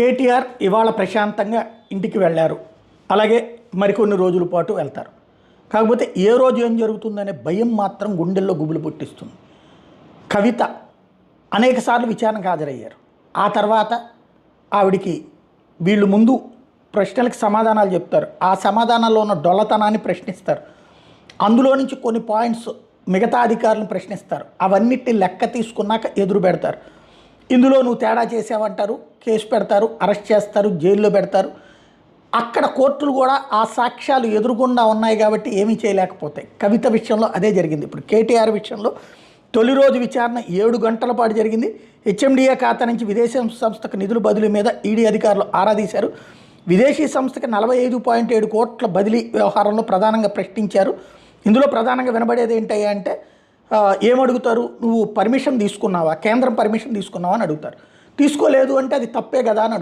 కేటీఆర్ ఇవాళ ప్రశాంతంగా ఇంటికి వెళ్ళారు. అలాగే మరికొన్ని రోజుల పాటు వెళ్తారు. కాకపోతే ఏ రోజు ఏం జరుగుతుందనే భయం మాత్రం గుండెల్లో గుబులు పుట్టిస్తుంది. కవిత అనేకసార్లు విచారణకు హాజరయ్యారు. ఆ తర్వాత ఆవిడికి వీళ్ళు ముందు ప్రశ్నలకు సమాధానాలు చెప్తారు. ఆ సమాధానాల్లో ఉన్న డొల్లతనాన్ని ప్రశ్నిస్తారు. అందులో నుంచి కొన్ని పాయింట్స్ మిగతా అధికారులను ప్రశ్నిస్తారు. అవన్నిటిని లెక్క తీసుకున్నాక ఎదురు పెడతారు ఇందులో నువ్వు తేడా చేసావంటారు కేసు పెడతారు అరెస్ట్ చేస్తారు జైల్లో పెడతారు. అక్కడ కోర్టులు కూడా ఆ సాక్ష్యాలు ఎదురుగుండా ఉన్నాయి కాబట్టి ఏమీ చేయలేకపోతాయి. కవిత విషయంలో అదే జరిగింది. ఇప్పుడు కేటీఆర్ విషయంలో తొలి రోజు విచారణ ఏడు గంటల పాటు జరిగింది. హెచ్ఎండిఏ ఖాతా నుంచి విదేశీ సంస్థకు నిధుల బదిలీ మీద ఈడీ అధికారులు ఆరాధీశారు విదేశీ సంస్థకి నలభై ఐదు పాయింట్ ఏడు కోట్ల బదిలీ వ్యవహారంలో ప్రధానంగా ప్రశ్నించారు. ఇందులో ప్రధానంగా వినబడేది ఏంటయ్యా అంటే ఏమడుగుతారు? నువ్వు పర్మిషన్ తీసుకున్నావా? కేంద్రం పర్మిషన్ తీసుకున్నావా? అని అడుగుతారు. తీసుకోలేదు అంటే అది తప్పే కదా అని అడుగుతారు